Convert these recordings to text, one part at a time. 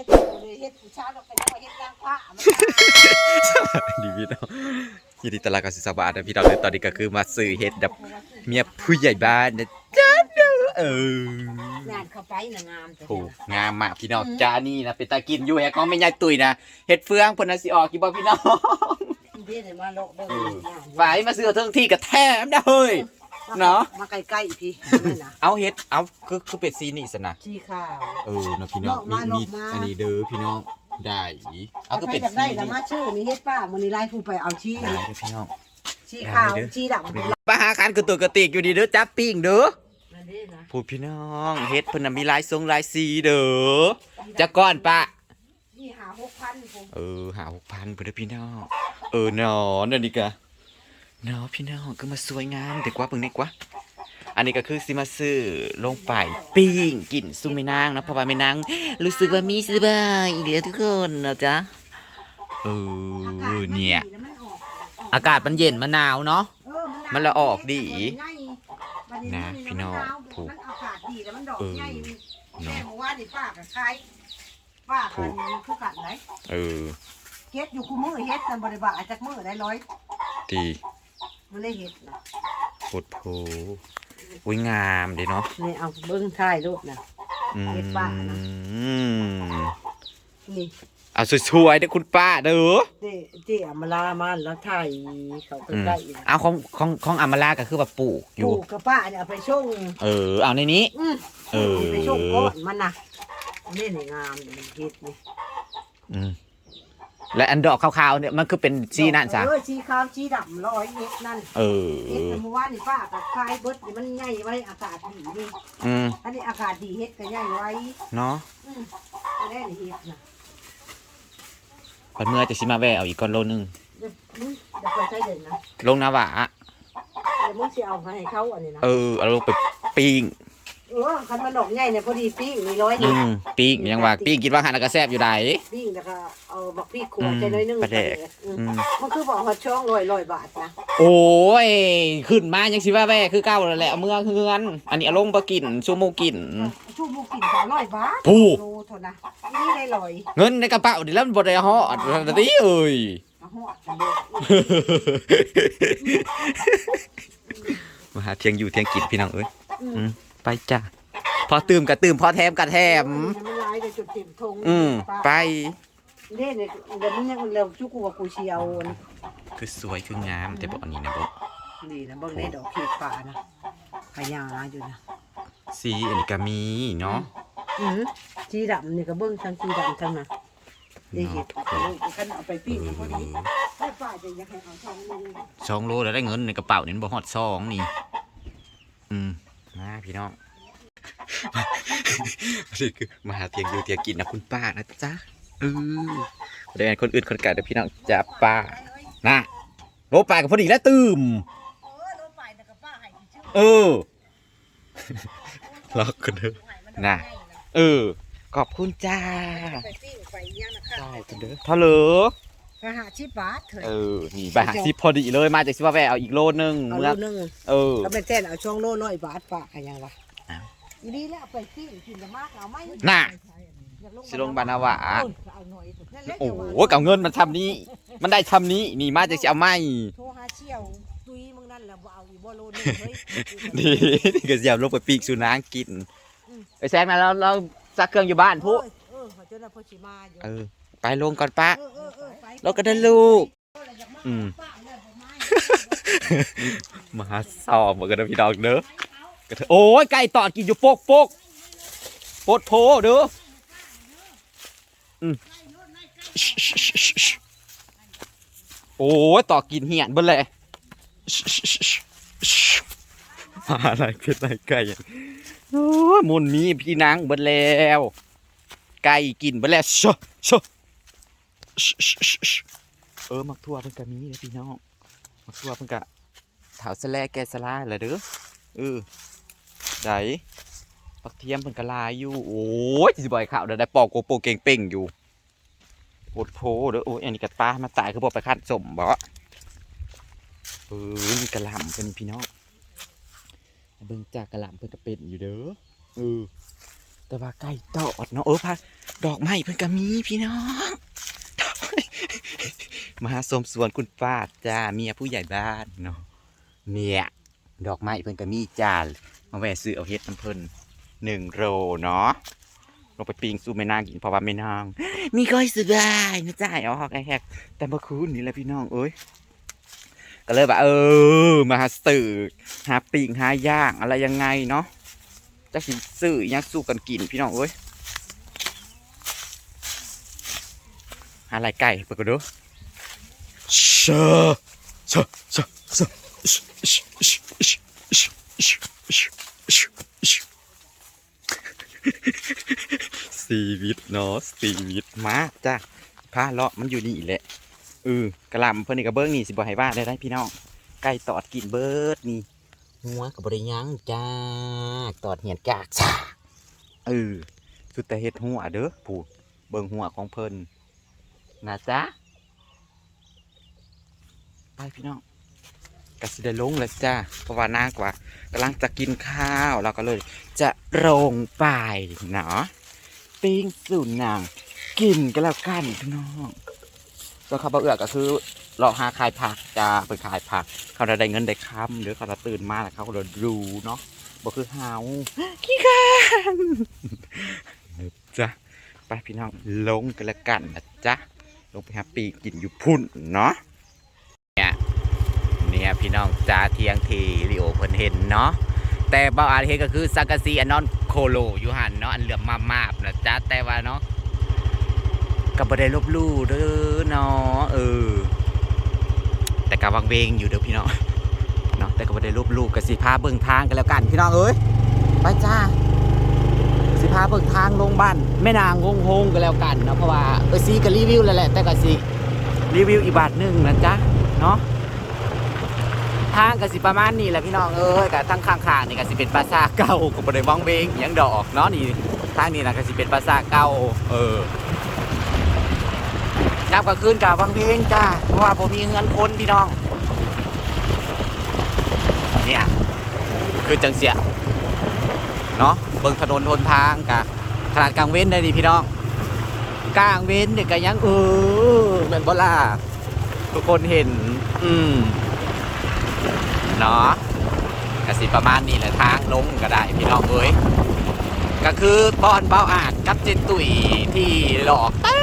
จะถูเลยเฮ็ดผู้ชายเราไปยังว่าเฮ็ดนางผ้ามันดีพี่น้องยินดีต้อนรับกับสุสบาทนะพี่น้องเลยตอนนี้ก็คือมาซื้อเฮ็ดดับเมียผู้ใหญ่บ้านนะจ้าเด้อเอองานเข้าไปน่ะงามแต่โอ้งามมากพี่น้องจ้านี่นะเป็นตากินอยู่แฮะก็ไม่ยายตุยนะเฮ็ดเฟืองเพิ่นน่ะสิออกกี่บ่พี่น้องเด้เนี่ยมาโลกเบิ่งงานฝ่ายมาซื้อเอาเทั้งที่กับแถมนะเฮ้ย เนาะ มาใกล้ๆพี่นี่นะเอาเฮ็ด เอาคือคือเป็ดซีนี่สนะสีขาว เออนะพี่น้องลอกมามีลอกมา อันนี้เด้อพี่น้องได้เอาคือใครเป็ดอยากซีได้นี่ละมาชื่อนี่เฮ็ดป้ามื้อนี้ไล่ผู้ไปเอาชี้ได้เด้อพี่น้อง ชี้ขาวชี้ดำ ปลาหาคันกระตุกกระติกอยู่ดีเด้อจับปิ้งเด้อนั่นเด้นะพูดพี่น้องเฮ็ดเพิ่นน่ะมีหลายทรงหลายสีเด้อจะก้อนปะนี่หา6,000ผมเออหาหกพันเพื่อนพี่น้อง เออเนาะนั่นนี่กะ เนาะพี่น้องก็มาสวยงามเด็กว่าเพิ่งนี่กว่าอันนี้ก็คือสิมาซื้อลงไปปิ้งกินซุ่มไม่นางนะเพราะว่าไม่นางรู้สึกว่ามีสบายอีกแล้วทุกคนนะจ๊ะเออเนี่ย อากาศมันเย็นมันหนาวเนาะมันละออกดีนะพี่น้องผูกมันอากาศดีแล้วมันดอกเออเนาะแม่บอกว่านี่ป้ากใครป้ากันคือกันไหนเออเฮ็ดอยู่คู่มือเฮ็ดกันบริบาจากมือได้ร้อยดี มันได้เฮ็ดนะโคตรโพอุ้ยงามเด้เนาะนี่เอาเบิ้งท้ายรูปนะ อืเฮ็ดบ้านนะ มนี่เอาสวยๆเด้อคุณป้าเด้อเจ๊เจ๊อำมาลามันแล้วถ่ายเขาอืมใกล้ๆนะเอาของของของอามาลาก็คือว่าปลูกอยู่ปลูกกับป้าเนี่ยเอาไปช่งเออ เอาในนี้ อืมเออไปช่งก้อนมันนะนี่นี่งามนี่มันเฮ็ดนี่อืม และอันดอกขาวๆเนี่ยมันคือเป็นสีนั่นจ้ะเออสีขาวสีดำร้อยเฮ็ดนั่นเออเฮ็ดแต่เมื่อวานนี่ป้ากับคายเบิดนี่มันใหญ่ไว้อากาศดีนี่อืมอันนี้อากาศดีเฮ็ดก็ใหญ่ไว้เนาะอืมอันนี้นี่เฮ็ดนะปันเมื่อจะสิมาแวะเอาอีกก้อนโลนึงเดี๋ยวมึงเดี๋ยวไปใช้เด่นนะลงนาหวาเดี๋ยวมึงสิเอาให้เขาอันนี้นะเออเอาลงไปปิ้ง เออคันมันดอกใหญ่เนี่ยพอดีปิ้งมีร้อยอืนี่มปิ้งยังว่าปิ้งกินว่าหันแล้วก็แซ่บอยู่ใดปิ้งแล้วก็เอาบักพริกขวดใจน้อยหนึงปลาแดกอืม อืมมันคือบอกฮอดช่องร้อยร้อยบาทนะโอ้ย ขึ้นมายังสิว่าแวะคือเก้าแล้วแหละเอาเมื่อเฮือน อันนี้เอาลงไปกินชั่วโมงกินชูหมูกินสามร้อยบาทผู้ โลเท่านะนี่ได้ร้อยเงินในกระเป๋าดิแล้วมันบ่ได้ฮอดทันทีเอ้ยเอาหอดกันเลยมาหาเที่ยงอยู่เที่ยงกินพี่น้องเอ้ยอืมอืม ไปจ้ะพอตื่มกะตื่มพอแถมกะแถม มันลายไปจุดเต็มทงอืมไป เด้เนี่ยเดี๋ยวมึงยังเร็วชุกูว่ากูเชียวนะคือสวยคืองามแต่บอกอันนี้นะบอกนี่นะเบิ่งในดอกขีดป่านะขยาอยู่นะสีอันนี้ก็มีเนาะอืมสีดำนี่ก็เบิ่งทั้งสีดำทั้งนั้นได้เห็ดกันเอาไปปิ้งพอดีถ้าป้าจะอยากให้เอาช่องลงสองโลแล้วได้เงินในกระเป๋านี่มันบ่ฮอดสองนี่ อืม มาพี่น้องนี่คือมาหาเที่ยงอยู่เที่ยงกินนะคุณป้านะจ๊ะเออเดี๋ยวคนอื่นคนไก่เดี๋ยวพี่น้องจะป้านะโลปลากับพอดีแล้วตื่มเออลงไปแต่กับป้าให้ชื่อเออล็อกกันเด้อน่ะเออขอบคุณจ้าไปปิ้งไปย่างนะคะได้กันเด้อเท่าเหรอ ไปหาชิบบาทเถอะเออนี่ไปหาซิพอดีเลยมาจากซิว่าแวะเอาอีกโลนึงเอาเมื่โลอนึงเออแล้วเป็นเส้นเอาช่องโลร้อยบาทป้าให้ยังวะอ้าวอีนี่แหละเอาไปปิ้งกินละมากเอาไหมน่ะอยากสิลงบานนาวะเออเอาหน่อยนั่นแหละโอ้เดี๋ยวโหว่ากับเงินมันทำนี้ มันได้ทำนี้นี่มาจากสิเอาไม่โทรหาเชี่ยวตุยมึงนั่นแหละบ่เอาอีบ่โลนึงเฮ้ยนี่นี่ก็เสียบลงไปปีกสุนัขกินไปแซงนะเราเราซักเครื่องอยู่บ้านผู้เออเออเขาเจอแล้วพ่อชิมาอยู่เออ ไปลงก่อนป้าเออเออเออไปแล้วก็ได้ลูกเอออยากมาอืมป้าเลยบ่มามาหาสอบเหมือนกันนะพี่ดอกเด้อกระเทยโอ้ยไก่ตอดกินอยู่โปกโปกโปดโพเด้ออืมโอ้ยต่อกินเหียนเบิ่เลยมาอะไรเพชรอะไรไก่อะโอ้ยมุนมีพี่นางเบิ่แล้ว ไก่กินเบิ่แล้วชช เออมักทั่วเพิ่นก็มีเลยพี่น้องมักทั่วเพิ่นก็ถาวสะแลแกสลาเหรอเด้อเออไดปักเทียมเพิ่นกะลายอยู่ โอ้ยสิบ่อยข่าวเด้อได้ปอกโกโปเก่งเป่งอยู่โคตรโพเด้อโอ้ยอันนี้กะปลามาตายคือบ่ไปคัดสมบ่เออมีกะหล่ำเพิ่นพี่น้องเบิ่งจากกะหล่ำเพิ่นก็เป็นอยู่เด้อเออแต่ว่าไก่ตอดเนาะเออพาดอกไม้เพิ่นก็มีพี่น้อง มาหาสมสวนคุณป้าจ้าเมียผู้ใหญ่บ้านเนาะเนี่ยดอกไม้เพิ่นก็มีจ้ามาแวะซื้อเอาเฮ็ดน้ำเพิ่นหนึ่งโลเนาะลงไปปิงสู้แม่นางกินเพราะว่าแม่นางมีก้อยสบายนะจ้าอ๋อแฮกแต่เมื่อคืนนี่แหละพี่น้องเอ้ยก็เลยแบบเออมาหาสื่อหาปิงหาย่างอะไรยังไงเนาะจะสิซื้อยังสู้กันกินพี่น้องเอ้ยหาอะไรไก่ไปกันดู ชาชาชาชาชีวิตเนาะชีวิตมาจ้ะผ้าเลาะมันอยู่นี่แหละเออกระลำเพิ่นนี่กระเบื้องนี่สิบ่ให้ว่าได้ได้พี่น้องไก่ตอดกินเบิร์ดนี่หัวกับบริยังจ้าตอดเหียนกากจ้าเออสุดแต่เฮ็ดหัวเด้อผูดเบิ่งหัวของเพิ่นนะจ๊ะ ไปพี่น้องกสิได้ลงแล้วจ้าเพราะว่านากว่ากำลังจะกินข้าวเราก็เลย จะลงไปเนาะปิ้งสูนางกินกันแล้วกันพี่น้องส่วนข้าวเบะเอือกก็คือเราหาขายผักจะไปขายผัก เขาจะได้เงินได้คำหรือเขาจะตื่นมาแล้วเขาก็จะดูเนาะบ่คือเฮาขี้ข้านจ๊ะไปพี่น้องลงกันละกันนะจ๊ะลงไปหาปีกินอยู่พุ่นเนาะ นี่ยพี่น้องจ้าเทียงทีลิโอเพิ่นเห็นเนาะแต่บ่อาเห็นก็คือสังกะสีอันนอนโคโลอยู่หันเนาะอันเหลือมมาบๆนะจ๊ะแต่ว่าเนาะก็บ่ได้ลบลู่เด้อเนาะเออ แต่ก็วังเวงอยู่เด้อพี่น้องเนาะแต่ก็บ่ได้ลบลู่ก็สิพาเบิ่งทางกันแล้วกันพี่น้องเอ้ยไปจ้าสิพาเบิกทางลงบ้านแม่นางงงงกันแล้วกันเนาะเพราะว่าเออซีก็รีวิวแล้วแหละแต่ก็สิรีวิวอีกบาทหนึ่งนะจ๊ะเนาะ ทางก็สิประมาณนี้แหละพี่น้องเอ้ยกับทั้งข้างๆนี่ก็สิเป็นปราสาทเก่าก็บ่ได้วังเวงอหยังดอกเนาะนี่ทางนี้นะก็สิเป็นปราสาทเก่าเออนับก็คืนกับวังเวงจ้าเพราะว่าผมมีเงินคนพี่น้องเนี่ยคือจังเสียเนาะเบิ่งถนนทนทางกะขนาดกลางเว้นได้ดิพี่น้องกลางเว้นเด็กก็ยังเออแม่นบล่ะทุกคนเห็น อืม เนาะกสิประมาณนี้แหละทางลงก็ได้พี่น้องเอ้ยก็คือปอนเบาอาจกับเจนตุยที่หลอกเต้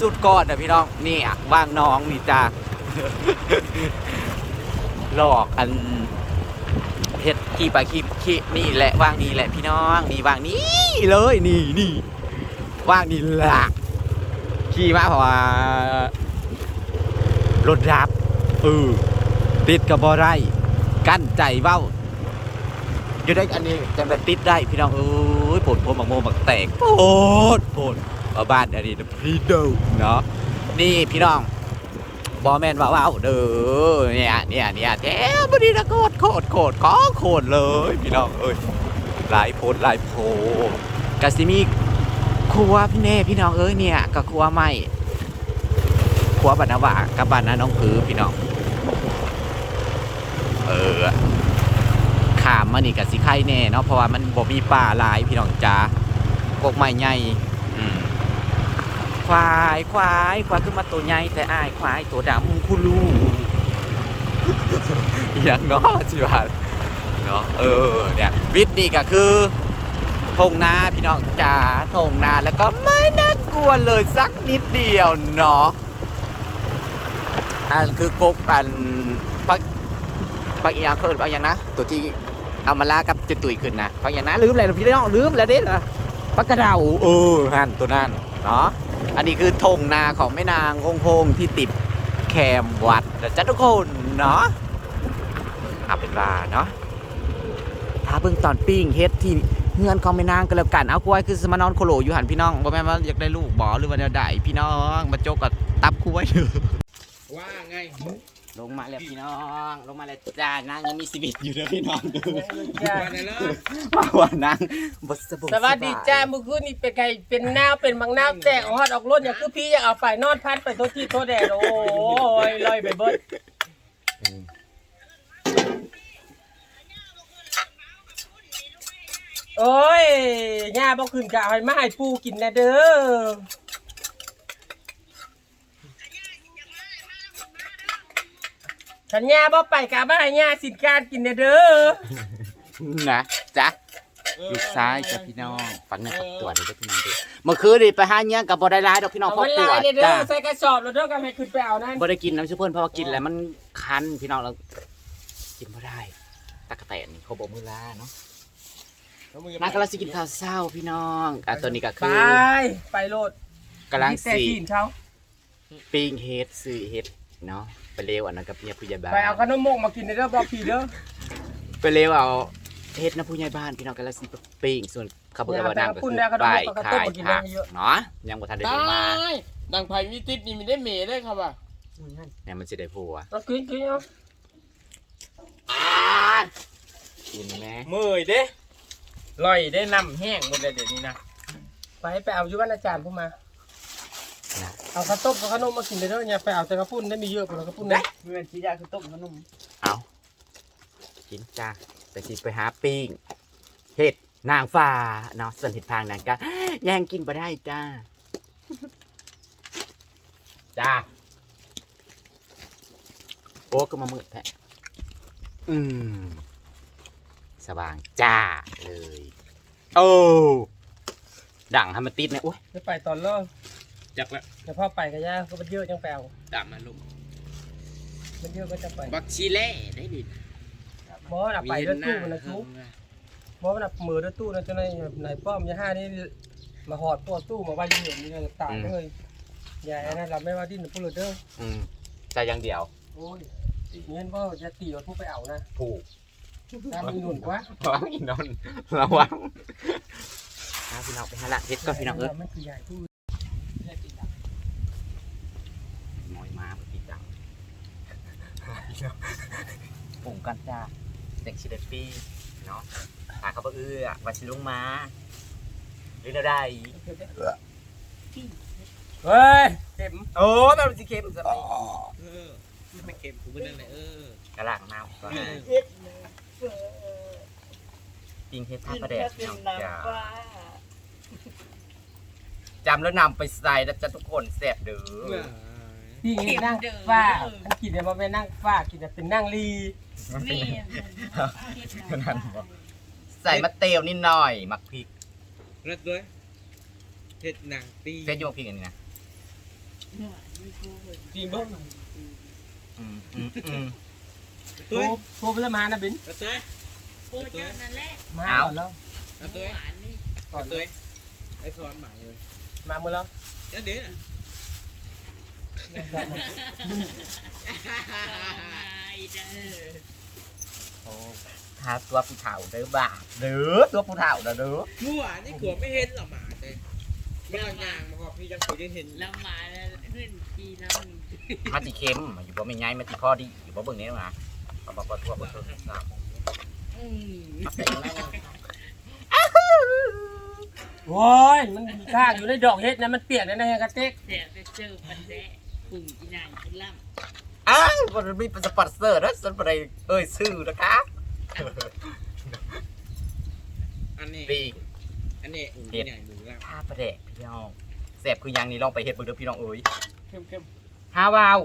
สุดก่อนนะพี่น้องนี่อะว่างน้องนี่จ้าหลอกอันเฮ็ดขี่ไปขี่ขี่นี่แหละว่างนี่แหละพี่น้องนี่ว่างนี่เลยนี่นี่ว่างนี่ละขี่มาเพราะว่ารถรับเออติดกับบ่ได้ กั้นใจเว้าอยู่ได้อันนี้จังได้ติดได้พี่น้องเอ้ยผลพวงมักโมมักแตกโพดโพดเอาบ้านอันนี้พี่เดูเนาะนี่พี่น้องบอแมนว่าว้าวเด้อเนี่ยเนี่ยเนี่ยแท้บดีนะโคตรโคตรโคตรขอโคตรเลย พี่น้องเอ้ยหลายโพดหลายโพกะสิมีครัวพี่เน่พี่น้องเอ้ยเนี่ยกับครัวใหม่ครัวบรรณวากับบ้านนาน้องผือพี่น้อง ออขามมานี่กับสิไข่แน่เนาะเพราะว่ามันบ่มีป่าหลายพี่น้องจ้ากกไม้ใหญ่อืมควายควายควายขึ้นมาตัวใหญ่แต่อายควายตัวดำคุลูอย่างเนาะสิว่าเนาะเออเนี่ยวิทย์นี่ก็คือทงนาพี่น้องจ๋าทงนาแล้วก็ไม่น่ากลัวเลยสักนิดเดียวเนาะอันคือกกอันปัก ปักอีหยังเคินปักอีหยังนะตัวที่เอามาลากับเจตุยขึ้นนะปักอีหยังนะลืมอะไรพี่น้องลืมแล้วเด้อปักกระเดาเออหันตัวนั้นเนาะอันนี้คือธงนาของแม่นางองคงที่ติดแคมวัดนะจ๊ะทุกคนเนาะเอาเป็นว่าเนาะถ้าเบิ่งตอนปิ้งเฮ็ดที่เงินของแม่นางก็แล้วกันเอากล้วยคือสมานอนโคโลอยู่หันพี่น้องบ่แม่นว่าอยากได้ลูกบ่หรือว่าแนวใดพี่น้องมาโจกกับตับกล้วยเด้อว่าไง ลงมาแล้วพี่น้อง ลงมาแล้วจ้านางยังมีชีวิตอยู่เด้อพี่น้องเด้อว่าไงล่ะว่านางบ่สบสวัสดีจ้าเมื่อคืนนี่เป็นไงเป็นนาวเป็นบางนาวแตกออกฮอดออกรถอย่างคือพี่อยากเอาไปนอนพัดไปโทษที่โทษแดดโอ้ยลอยไปเบิดโอ้ยย่าบ่ขึ้นกะเอาให้มาให้ปูกินนะเด้อ ฉันย่าบ่ไปกะมาให้ย่าสินการกินนะเด้อนะจ๊ะลูกซ้ายจ้ะพี่น้องฟังเนื้อกับตัวเดี๋ยวพี่น้องดูเมื่อคืนนี่ไปหาเงี้ยกับบ่ได้ร้ายดอกพี่น้องเอาเพราะมันปลาวยดเนี่ยเด้จ้ะอใส่กระสอบแล้วเด้อก็ให้ขึ้นไปเอานั่นบ่ได้กินน้ำซุปเพิ่นเพราะว่ากินแล้วมันคันพี่น้องเรากินบ่ได้ตะกะแตนนี่เขาบอกมือลาเนาะนางกำลังสิกินข้าวเช้าพี่น้องอะตัวนี้ก็ไปคือไปโลดกำลังแต่สิกินเขา ปิ้งเฮ็ดซื้อเฮ็ดเนาะ ไปเร็วอันนั้นกับเมียผู้ใหญ่บ้านไปเอาขนมมกมากินในเด้อบอกพี่เด้อไปเร็วเอาเฮ็ดน้ำผู้ใหญ่บ้านพี่น้องกำลังสิไปปิ้งส่วนข้าวเบื่อว่านางก็คือไปขายผักเนาะยังบ่ทันได้ตาเดินมายดังไผ่มีติดนี่มีได้เมย์ได้ครับว่าเนี่ยมันสิได้ผัวเอากินกินเอากินแม่เมื่อยเด้ลอยได้นำแห้งหมดเลยเดี๋ยวนี้นะไปไปเอาอยู่บ้านอาจารย์ผู้มา เอาข้าวต้มกับขนมมากินในเด้อเนี่ยไปเอาแต่กระปุ้นได้มีเยอะกว่ากระปุ้นนะเมื่อที่ยาคือต้มขนมเอากินจ้าไปสิไปหาปิ้งเฮ็ดนางฟ้าเนาะส่วนเห็ดพางนางก็แย่งกินบ่ได้จ้าจ้าโอ้ก็มามืดแท้อืมสว่างจ้าเลย โอ้ดังให้มันติดนะโอ้ยจะไปตอนเลิก จักละเดี๋ยวพ่อไปกับย่าก็มันเยอะจังแปลวตามมาลูกมันเยอะก็จะไปบักชีเล่ได้ดิบอสเอาไปด้วยตู้มันนะทุกบอสมันเอามือด้วยตู้นะจะในไหนป้อมยาห้านี่มาหอดตัวตู้มาไว้อยู่นี่เลยตายเลยยายอันนั้นเราไม่ว่าดิ้นพูดเด้ออืมใจอยังเดียวโอ้ยเงี้ยว่าจะตีว่าผู้ไปเอานะผูกตามมีหนุนกว่าระวังอีนนท์ระวังเอาพี่น้องไปหาละเฮ็ดก่อนพี่น้องเอ้ย มันคือใหญ่ผู้ น้อยมาพี่จัง ปุ่งกันจ้าเด็กชิเดปีเนาะหาเขาบ่เอื้อว่าสิลงมาหรือได้เฮ้ยเข็มโอ้มันสิเค็มซะเออไม่เค็มกูไม่นั่นเลยเออกระลางน้ำก่อนนะปิ้งเฮ็ดท่าประแดกพี่น้องจ้าจำแล้วนำไปใส่แล้วจะทุกคนแซ่บเด้อ พี่นี่นั่งฟ้ามันกินเนี่ยมาเป็นนั่งฟ้ากินเนี่ยเป็นนั่งลีมันเป็นนั่นบ่ใส่มะเตียวนิดหน่อยมักพริกรัดด้วยเห็ดหนังตีเส้นโยกพริกอันนี้นะจริงบ่อืมอืมอืมโทรโทรไปแล้วมานะบินรัดด้วยโอ้ยเจ้านั่นแหละมาก่อนแล้วรัดด้วยหวานนี่ก่อรันดด้วยไอ้พรหมายเลยมาเมื่อแล้วเดี๋ยวเดี๋ยวอีเด้อ โอ้ทาตัวผู้เฒ่าเด้อบาปเด้อตัวผู้เฒ่าเด้อเด้อมั่วนี่ขวบไม่เห็นหรอหมาเลยไม่ต้องยางมาขอบพี่ยังเคยได้เห็นเรามาแล้วเพื่อนปีแล้วมาติเค็มอยู่บ่ไม่ง่ายมาติพอดีอยู่บ่เบิ่งนี้นะเอาบ่บ่ทั่วบ่ทั่วทราบอืมโอ้ยมันข้างอยู่ในดอกเฮ็ดนะมันเปียกในนะกระเต็กเสียไปเจอปันแดะ กลุ่มอีนางคุณล่อ้าวบ่ได้มีสปอนเซอร์นะสนบ่ได้เอ้ยชื่อนะคะอันนี้ ปีกอันนี้อุ่นใหญ่หมูละทาประแดกพี่น้องแซ่บคือหยังนี่ลองไปเฮ็ดเบิ่งเด้อพี่น้องเอ้ยเข้มเข้มฮาวาว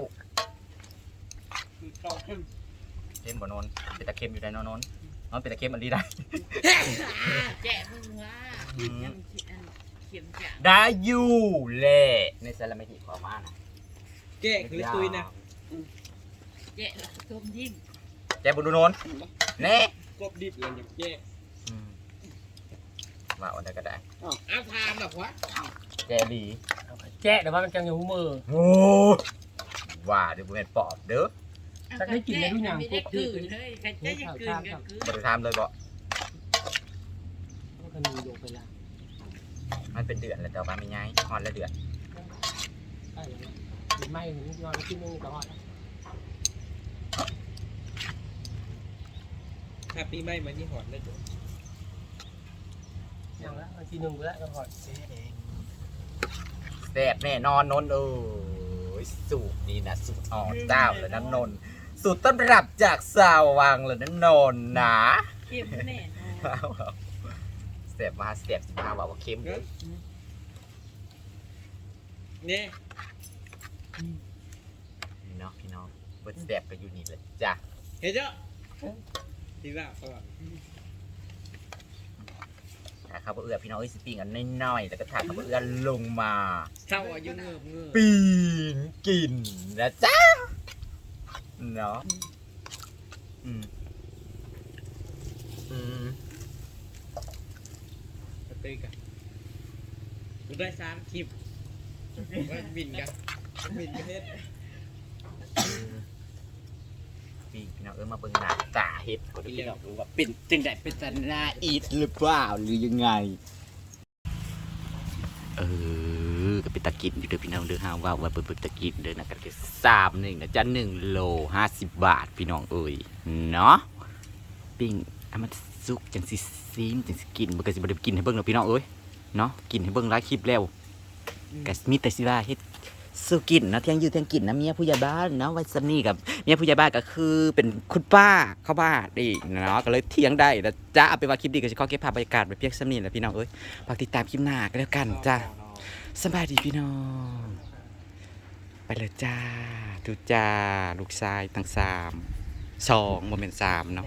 เข้มเข้มเค็มบ่นนเป็นตะเค็มอยู่ได้เนอนนนมันเป็นตะเค็มอันนี้ได้ำแจ๊มึงว่ายังเข็มจ่าได้อยู่แหละในสารไม่ที่ขอมานะ แก้คือตุยนะแจ๊ต้มยิ้มแจบุญดูโนนเน่กบดิบเลยอย่างแก้อืมว่าเอาได้ก็ได้อ้าวทามหรอวะแจดีแจ๊แต่ว่ามันจังอยู่หูมือโอ้ว่าเดี๋ยวบุญเป็นปอบเด้อไม่ได้กืนเลยใครจะยังกืนก็คือบริทามเลยบ่มันก็มีโยกไปแล้วมันเป็นเดือนแล้วแต่ว่าไม่ง่ายฮอนแล้วเดือนใช่แล้วมี ไม้หนึ่งนอนที่นึงก็หอดถ้าปีใหม่มานี่หอดได้จ้ะยังละที่หนึ่งไปแล้วก็หอดแซ่บแน่นอนนนท์เอ้ยสูตรนี่นะสูตรอ่อเจ้าเลยนะนนท์สูตรต้นรับจากสาววังเลยนะนนท์นะเข็มแน่นอนเอาเอาแซ่บมาแซ่บสิมาว่าว่าเค็มเลยนี่ นี่เนาะพี่น้องเบิดแซ่บก็อยู่นี่แหละจ้ะเห็นเจ้าที่ว่าก่อนถ้าเขาบ่เอื้อพี่น้องเอ้ยสิปิ้งอันน้อยๆแล้วก็ถ้าเขาบ่เอื้อลงมาเท่าอายุเงือบเงือบปีนกินนะจ๊ะเนาะอืมอืมมาตีกันกูได้สามคลิปว่าบินกัน บินเฮ็ดปีพี่น้องเอ้ยมาเบิ่งหน้าตาเฮ็ดก็ได้พี่น้องดูว่าเป็นจังไดเป็นตาหน้าอีดหรือเปล่าหรือยังไง เออก็เป็นตะกินอยู่เด้อพี่น้องเด้อห้าว่าว่าเป็นตะกินเด้อนะกันแค่สามหนึ่งนะจ๊ะหนึ่งโลห้าสิบบาทพี่น้องเอ้ยเนาะปิ้งเอามันสุกจังสิซีมจังสิกินมันก็สิบ่ได้กินให้เบิ่งเนาะพี่น้องเอ้ยเนาะกินให้เบิ่งหลายคลิปแล้วก็มีแต่สิว่าเฮ็ด สู้กินนะเที่ยงยู่เที่ยงกินนะเมียผู้ใหญ่บ้านนะไว้สนี่กับเมียผู้ใหญ่บ้านก็คือเป็นคุณป้าเข้าบ้านอีเนาะก็เลยเที่ยงได้แล้วจ้าเอาเป็นว่าคลิปดีก็สิขอเก็บภาพบรรยากาศไว้เพียงสำนี่แหละพี่น้องเอ้ยฝากติดตามคลิปหน้าก็แล้วกันจ้าสบายดีพี่น้อง ไปเลยจ้าดูจ้าลูกชายทั้งสามสองโมเมนต์สามเนาะ